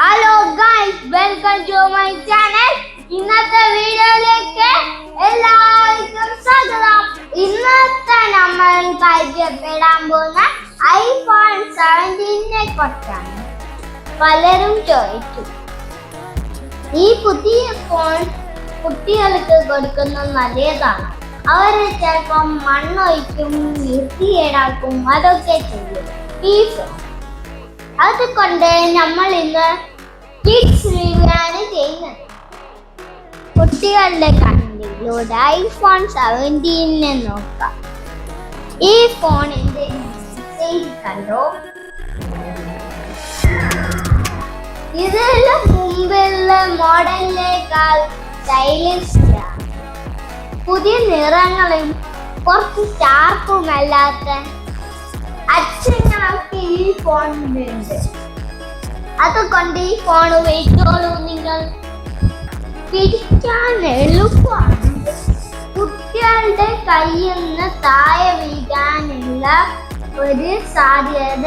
Hello guys welcome to my channel ഇന്നത്തെ വീഡിയോയിലേക്ക് എല്ലാവർക്കും സ്വാഗതം. ഇന്നത്തെ നമ്മൾ പരിചയപ്പെടാൻ പോകുന്ന ഐഫോൺ സെവന്റീനെ കുറിച്ചാണ് പലരും ചോദിച്ചു. ഈ പുതിയ ഫോൺ കുട്ടികൾക്ക് കൊടുക്കുന്നത് നല്ലതാണ്. അവർ ചിലപ്പം മണ്ണൊഴിക്കും വൃത്തികേടാക്കും അതൊക്കെ ചെയ്യും. ഈ അതുകൊണ്ട് നമ്മൾ ഇന്ന് കിഡ്സ് റിവ്യൂ ആണ് ചെയ്യുന്നത്. കുട്ടികളുടെ കണ്ണിലൂടെ ഐഫോൺ സെവന്റീനെ നോക്കാം. ഈ ഫോണിന്റെ കണ്ടോ? ഇതെല്ലാം മുമ്പുള്ള മോഡലിനേക്കാൾ സ്റ്റൈലിഷ് പുതിയ നിറങ്ങളും കുറച്ച് അക്ഷരങ്ങളൊക്കെ ഈ അത് അതുകൊണ്ട് ഈ ഫോൺ ഉപയോഗിച്ചോളൂ നിങ്ങൾ. പിടിക്കാൻ എളുപ്പമാണ്. കുട്ടികളുടെ കയ്യിൽ നിന്ന് താഴെ വീഴാനുള്ള ഒരു സാധ്യത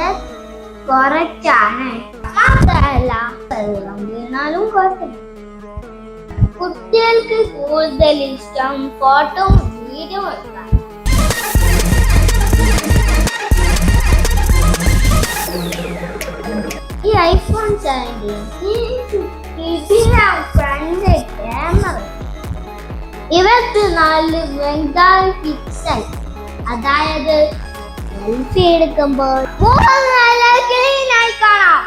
കുറച്ചാണ്. മാത്രമല്ല വെള്ളം വീണാലും കുഴപ്പമില്ല. കുട്ടികൾക്ക് കൂടുതൽ ഇഷ്ടം ഫോട്ടോ വീഡിയോ ക്യാമറ ഇരുപത്തിനാല് മെഗാ പിക്സൽ അതായത് സെൽഫി എടുക്കുമ്പോൾ ആയി കാണാം.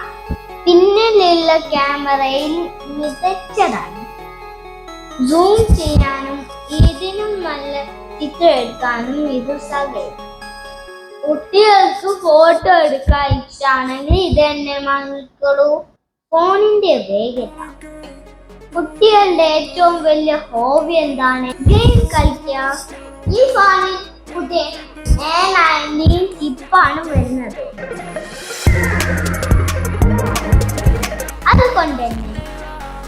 പിന്നിലുള്ള ക്യാമറയിൽ മികച്ചതാണ്. സൂം ചെയ്യാനും ഇതിനും നല്ല ചിത്രം എടുക്കാനും ഇത് സഹായിക്കും കുട്ടികൾക്ക് ഫോട്ടോ എടുക്കാൻ ഇഷ്ടമാണെങ്കിൽ ഇത് തന്നെ മക്കളൂ ഫോണിന്റെ വേഗത. കുട്ടികളുടെ ഏറ്റവും വലിയ ഹോബി എന്താണ്? ഗെയിം കളിക്കുക. ഈ ഫോണിൽ പുതിയ ചിപ്പാണ് വരുന്നത്. അതുകൊണ്ട് തന്നെ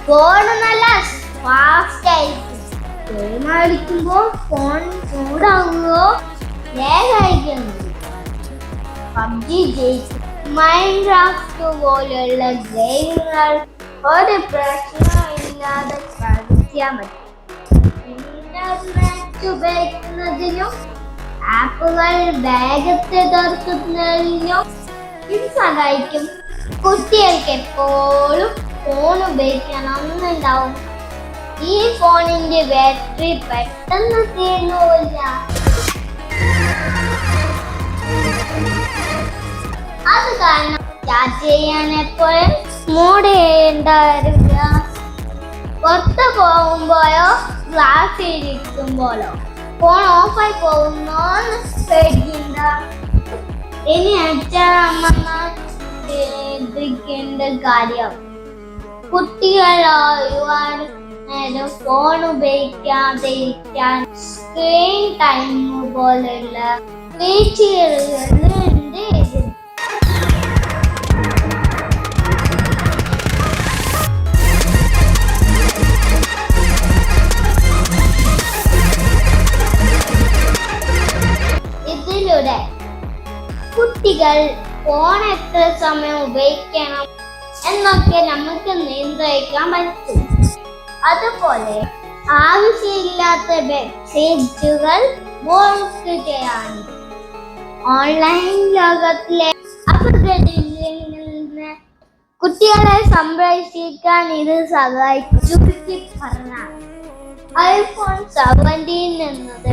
ഫോൺ നല്ല ഫാസ്റ്റ് ആയിരിക്കും. ഗെയിം കളിക്കുമ്പോൾ ഫോൺ ചൂടാവുകയോ ലേഖായിരിക്കുന്നു പബ്ജി ജയിച്ചു മൈൻക്രാഫ്റ്റ് പോലെയുള്ള ഗെയിമുകൾ ഒരു പ്രശ്നമില്ലാതെ കളിക്കാൻ പറ്റും. ഇന്റർനെറ്റ് ഉപയോഗിക്കുന്നതിനും ആപ്പുകൾ വേഗത്തെ തുറക്കുന്നതിനും ഇത് സഹായിക്കും. കുട്ടികൾക്ക് എപ്പോഴും ഫോൺ ഉപയോഗിക്കണം എന്നുണ്ടാവും ഈ ഫോണിന്റെ ബാറ്ററി പെട്ടെന്ന് തീർന്നുമില്ല അത് കാരണം ചാർജ് ചെയ്യാൻ എപ്പോഴും ചെയ്യേണ്ടവരില്ല. പുറത്ത് പോകുമ്പോഴോ ഗ്ലാസ് ഇരിക്കുമ്പോഴോ ഫോൺ ഓഫായി പോകുന്നോന്ന് പേടിക്കണ്ട. ഇനി അച്ഛനമ്മമാർ കാര്യം ഒരുപാട് നേരം ഫോൺ ഉപയോഗിക്കാതെ ഇരിക്കാൻ സ്ക്രീൻ ടൈം പോലുള്ള ഫീച്ചറുകളുണ്ട് കുട്ടികൾ ഫോൺ എത്ര സമയം ഉപയോഗിക്കണം എന്നൊക്കെ നമുക്ക് നിയന്ത്രിക്കാൻ പറ്റും. അതുപോലെ ആവശ്യമില്ലാത്ത വെബ്സൈറ്റുകൾ ചെയ്യാൻ ഓൺലൈൻ ലോകത്തിലെ നിന്ന് കുട്ടികളെ സംരക്ഷിക്കാൻ ഇത് സഹായിച്ചു പറഞ്ഞാൽ ഐഫോൺ സെവന്റീൻ എന്നത്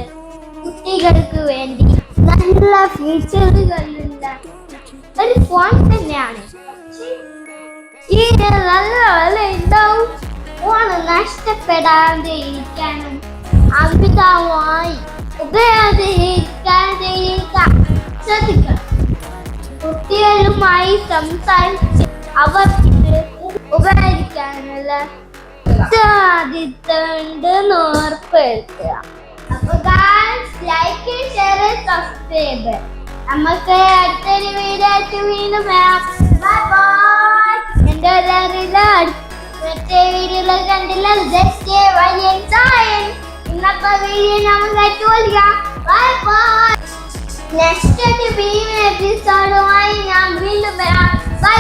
കുട്ടികൾക്ക് വേണ്ടി നല്ല ഫീച്ചറുകളുള്ള ഒരു ഫോൺ തന്നെയാണ്. ഈ നല്ല വില ഉണ്ടാവും. ഫോൺ നഷ്ടപ്പെടാതെ ഇരിക്കാനും അമിതമായി ഉപയോഗിക്കാതെ ഇരിക്കാൻ ശ്രദ്ധിക്കണം. കുട്ടികളുമായി സംസാരിച്ച് അവർക്ക് ഉപകരിക്കാനുള്ള സാധ്യതയുണ്ടെന്ന് നോർപ്പെടുത്തുക അപ്പൊ ലൈക്ക് ഷെയർ സബ്സ്ക്രൈബ് നമുക്ക് അടുത്തൊരു വീടായിട്ട് വീണ്ടും ബൈ ബൈ എന്റെ മറ്റേ വീഡിയോയിൽ കണ്ടില്ല. ഇന്നത്തെ വീഡിയോ നമുക്ക് ബൈ ബൈ നെക്സ്റ്റ് വീഡിയോ എപ്പിസോഡുമായി ഞാൻ വീണ്ടും വരാം. ബൈ